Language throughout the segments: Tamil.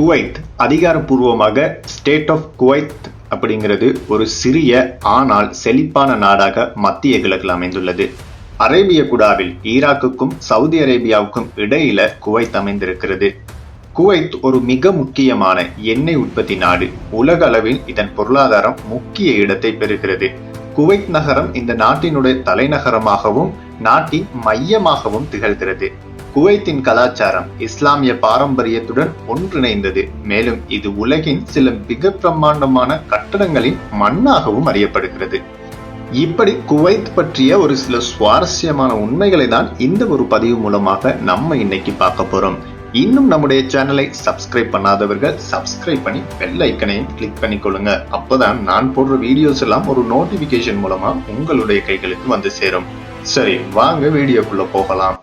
குவைத் அதிகாரப்பூர்வமாக ஸ்டேட் ஆஃப் குவைத் அப்படிங்கிறது ஒரு சிறிய ஆனால் செழிப்பான நாடாக மத்திய கிழக்கில் அமைந்துள்ளது. அரேபிய குடாவில் ஈராக்குக்கும் சவுதி அரேபியாவுக்கும் இடையில குவைத் அமைந்திருக்கிறது. குவைத் ஒரு மிக முக்கியமான எண்ணெய் உற்பத்தி நாடு. உலக அளவில் இதன் பொருளாதாரம் முக்கிய இடத்தை பெறுகிறது. குவைத் நகரம் இந்த நாட்டினுடைய தலைநகரமாகவும் நாட்டின் மையமாகவும் திகழ்கிறது. குவைத்தின் கலாச்சாரம் இஸ்லாமிய பாரம்பரியத்துடன் ஒன்றிணைந்தது. மேலும் இது உலகின் சில மிக பிரம்மாண்டமான கட்டடங்களின் மண்ணாகவும் அறியப்படுகிறது. இப்படி குவைத் பற்றிய ஒரு சில சுவாரஸ்யமான உண்மைகளை தான் இந்த ஒரு பதிவு மூலமாக நம்ம இன்னைக்கு பார்க்க போறோம். இன்னும் நம்முடைய சேனலை சப்ஸ்கிரைப் பண்ணாதவர்கள் சப்ஸ்கிரைப் பண்ணி பெல் ஐக்கனையும் கிளிக் பண்ணிக்கொள்ளுங்க. அப்போதான் நான் போடுற வீடியோஸ் எல்லாம் ஒரு நோட்டிபிகேஷன் மூலமா உங்களுடைய கைகளுக்கு வந்து சேரும். சரி வாங்க வீடியோக்குள்ள போகலாம்.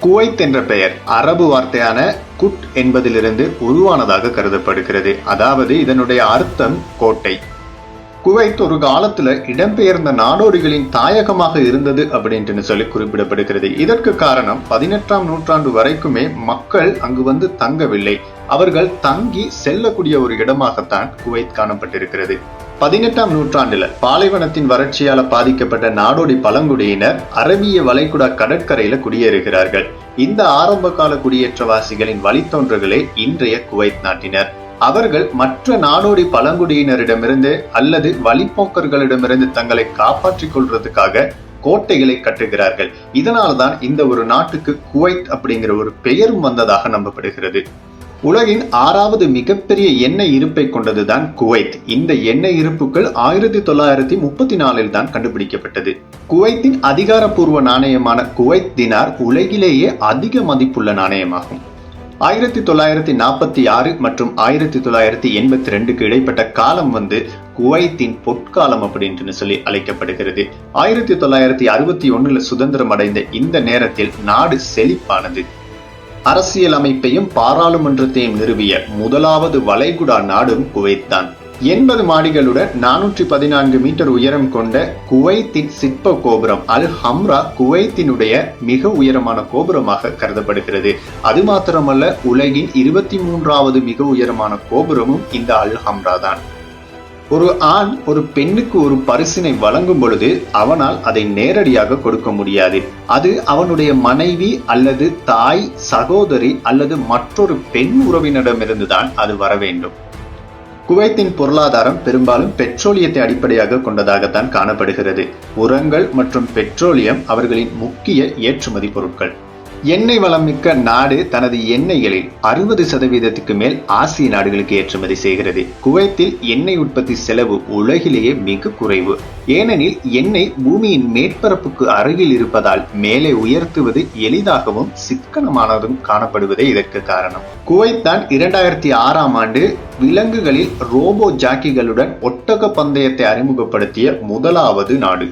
குவைத் என்ற பெயர் அரபு வார்த்தையான குட் என்பதிலிருந்து உருவானதாக கருதப்படுகிறது. அதாவது இதனுடைய அர்த்தம் கோட்டை. குவைத் ஒரு காலத்துல இடம்பெயர்ந்த நாடோடிகளின் தாயகமாக இருந்தது அப்படின்ட்டு சொல்லி குறிப்பிடப்படுகிறது. இதற்கு காரணம் பதினெட்டாம் நூற்றாண்டு வரைக்குமே மக்கள் அங்கு வந்து தங்கவில்லை. அவர்கள் தங்கி செல்லக்கூடிய ஒரு இடமாகத்தான் குவைத் காணப்பட்டிருக்கிறது. பதினெட்டாம் நூற்றாண்டுல பாலைவனத்தின் வறட்சியால பாதிக்கப்பட்ட நாடோடி பழங்குடியினர் அரபிய வளைகுடா கடற்கரையில குடியேறுகிறார்கள். இந்த ஆரம்ப கால குடியேற்றவாசிகளின் வழித்தோன்றர்களே இன்றைய குவைத் நாட்டினர். அவர்கள் மற்ற நாடோடி பழங்குடியினரிடமிருந்து அல்லது வழிப்போக்கர்களிடமிருந்து தங்களை காப்பாற்றிக் கொள்றதுக்காக கோட்டைகளை கட்டுகிறார்கள். இதனால்தான் இந்த ஒரு நாட்டுக்கு குவைத் அப்படிங்கிற ஒரு பெயரும் வந்ததாக நம்பப்படுகிறது. உலகின் ஆறாவது மிகப்பெரிய எண்ணெய் இருப்பை கொண்டதுதான் குவைத். இந்த எண்ணெய் இருப்புகள் ஆயிரத்தி தொள்ளாயிரத்தி முப்பத்தி நாலில் தான் கண்டுபிடிக்கப்பட்டது. குவைத்தின் அதிகாரப்பூர்வ நாணயமான குவைத் தினார் உலகிலேயே அதிக மதிப்புள்ள நாணயமாகும். ஆயிரத்தி தொள்ளாயிரத்தி நாற்பத்தி ஆறு மற்றும் ஆயிரத்தி தொள்ளாயிரத்தி எண்பத்தி ரெண்டுக்கு இடைப்பட்ட காலம் வந்து குவைத்தின் பொற்காலம் அப்படின்னு சொல்லி அழைக்கப்படுகிறது. ஆயிரத்தி தொள்ளாயிரத்தி அறுபத்தி ஒன்றில் சுதந்திரம் அடைந்த இந்த நேரத்தில் நாடு செழிப்பானது. அரசியல் அமைப்பையும் பாராளுமன்றத்தையும் நிறுவிய முதலாவது வளைகுடா நாடும் குவைத் தான் எண்பது மாடிகளுடன் நானூற்றி பதினான்கு மீட்டர் உயரம் கொண்ட குவைத்தின் சிற்ப கோபுரம் அல் ஹம்ரா குவைத்தினுடைய மிக உயரமான கோபுரமாக கருதப்படுகிறது. அது மாத்திரமல்ல உலகின் இருபத்தி மூன்றாவது மிக உயரமான கோபுரமும் இந்த அல் ஹம்ரா தான் ஒரு ஆண் ஒரு பெண்ணுக்கு ஒரு பரிசினை வழங்கும் பொழுது அவனால் அதை நேரடியாக கொடுக்க முடியாது. அது அவனுடைய மனைவி அல்லது தாய் சகோதரி அல்லது மற்றொரு பெண் உறவினரிடமிருந்துதான் அது வர வேண்டும். குவைத்தின் பொருளாதாரம் பெரும்பாலும் பெட்ரோலியத்தை அடிப்படையாக கொண்டதாகத்தான் காணப்படுகிறது. உரங்கள் மற்றும் பெட்ரோலியம் அவர்களின் முக்கிய ஏற்றுமதி பொருட்கள். எண்ணெய் வளம் மிக்க நாடு தனது எண்ணெய்களில் அறுபது சதவீதத்துக்கு மேல் ஆசிய நாடுகளுக்கு ஏற்றுமதி செய்கிறது. குவைத்தில் எண்ணெய் உற்பத்தி செலவு உலகிலேயே மிக குறைவு. ஏனெனில் எண்ணெய் பூமியின் மேற்பரப்புக்கு அருகில் இருப்பதால் மேலே உயர்த்துவது எளிதாகவும் சிக்கனமானதும் காணப்படுவதே இதற்கு காரணம். குவைத் தான் இரண்டாயிரத்தி ஆறாம் ஆண்டு விலங்குகளில் ரோபோ ஜாக்கிகளுடன் ஒட்டக பந்தயத்தை அறிமுகப்படுத்திய முதலாவது நாடு.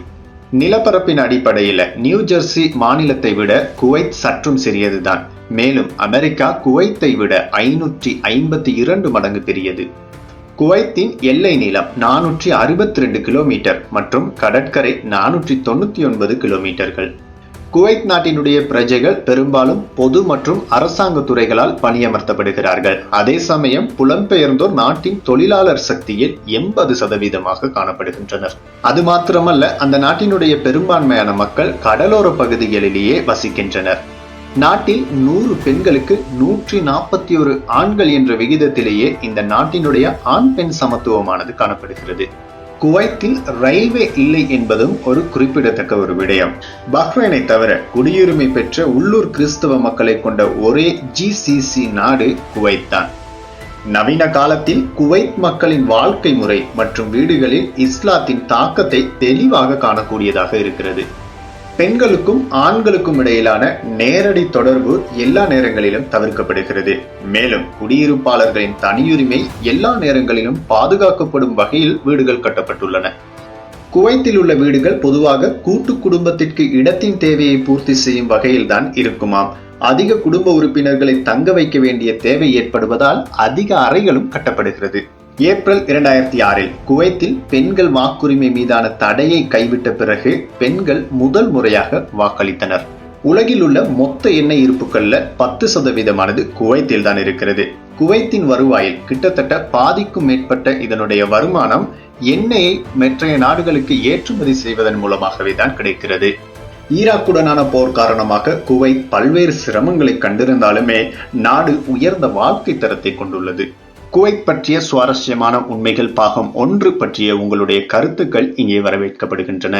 நிலப்பரப்பின் அடிப்படையில் நியூ ஜெர்சி மாநிலத்தை விட குவைத் சற்றும் சிறியதுதான். மேலும் அமெரிக்கா குவைத்தை விட ஐநூற்றி ஐம்பத்தி இரண்டு மடங்கு பெரியது. குவைத்தின் எல்லை நீளம் நானூற்றி அறுபத்தி ரெண்டு கிலோமீட்டர் மற்றும் கடற்கரை நானூற்றி தொண்ணூற்றி ஒன்பது கிலோமீட்டர்கள். குவைத் நாட்டினுடைய பிரஜைகள் பெரும்பாலும் பொது மற்றும் அரசாங்க துறைகளால் பணியமர்த்தப்படுகிறார்கள். அதே சமயம் புலம்பெயர்ந்தோர் நாட்டின் தொழிலாளர் சக்தியில் எண்பது சதவீதமாக காணப்படுகின்றனர். அது மாத்திரமல்ல அந்த நாட்டினுடைய பெரும்பான்மையான மக்கள் கடலோர பகுதிகளிலேயே வசிக்கின்றனர். நாட்டில் நூறு பெண்களுக்கு நூற்றி நாற்பத்தி ஒரு ஆண்கள் என்ற விகிதத்திலேயே இந்த நாட்டினுடைய ஆண் பெண் சமத்துவமானது காணப்படுகிறது. குவைத்தில் ரயில்வே இல்லை என்பதும் ஒரு குறிப்பிடத்தக்க ஒரு விடயம். பஹ்ரைனை தவிர குடியுரிமை பெற்ற உள்ளூர் கிறிஸ்தவ மக்களை கொண்ட ஒரே ஜிசிசி நாடு குவைத் தான். நவீன காலத்தில் குவைத் மக்களின் வாழ்க்கை முறை மற்றும் வீடுகளில் இஸ்லாத்தின் தாக்கத்தை தெளிவாக காணக்கூடியதாக இருக்கிறது. பெண்களுக்கும் ஆண்களுக்கும் இடையிலான நேரடி தொடர்பு எல்லா நேரங்களிலும் தவிர்க்கப்படுகிறது. மேலும் குடியிருப்பாளர்களின் தனியுரிமை எல்லா நேரங்களிலும் பாதுகாக்கப்படும் வகையில் வீடுகள் கட்டப்பட்டுள்ளன. குவைத்தில் உள்ள வீடுகள் பொதுவாக கூட்டு குடும்பத்திற்கு இடத்தின் தேவையை பூர்த்தி செய்யும் வகையில்தான் இருக்குமாம். அதிக குடும்ப உறுப்பினர்களை தங்க வைக்க வேண்டிய தேவை ஏற்படுவதால் அதிக அறைகளும் கட்டப்படுகிறது. ஏப்ரல் இரண்டாயிரத்தி ஆறில் குவைத்தில் பெண்கள் வாக்குரிமை மீதான தடையை கைவிட்ட பிறகு பெண்கள் முதல் முறையாக வாக்களித்தனர். உலகில் உள்ள மொத்த எண்ணெய் இருப்புகள்ல பத்து சதவீதமானது குவைத்தில் தான் இருக்கிறது. குவைத்தின் வருவாயில் கிட்டத்தட்ட பாதிக்கும் மேற்பட்ட இதனுடைய வருமானம் எண்ணெயை மற்றைய நாடுகளுக்கு ஏற்றுமதி செய்வதன் மூலமாகவே தான் கிடைக்கிறது. ஈராக்குடனான போர் காரணமாக குவைத் பல்வேறு சிரமங்களை கண்டிருந்தாலுமே நாடு உயர்ந்த வாழ்க்கை தரத்தை கொண்டுள்ளது. குவைத் பற்றிய சுவாரஸ்யமான உண்மைகள் பாகம் ஒன்று பற்றிய உங்களுடைய கருத்துக்கள் இங்கே வரவேற்கப்படுகின்றன.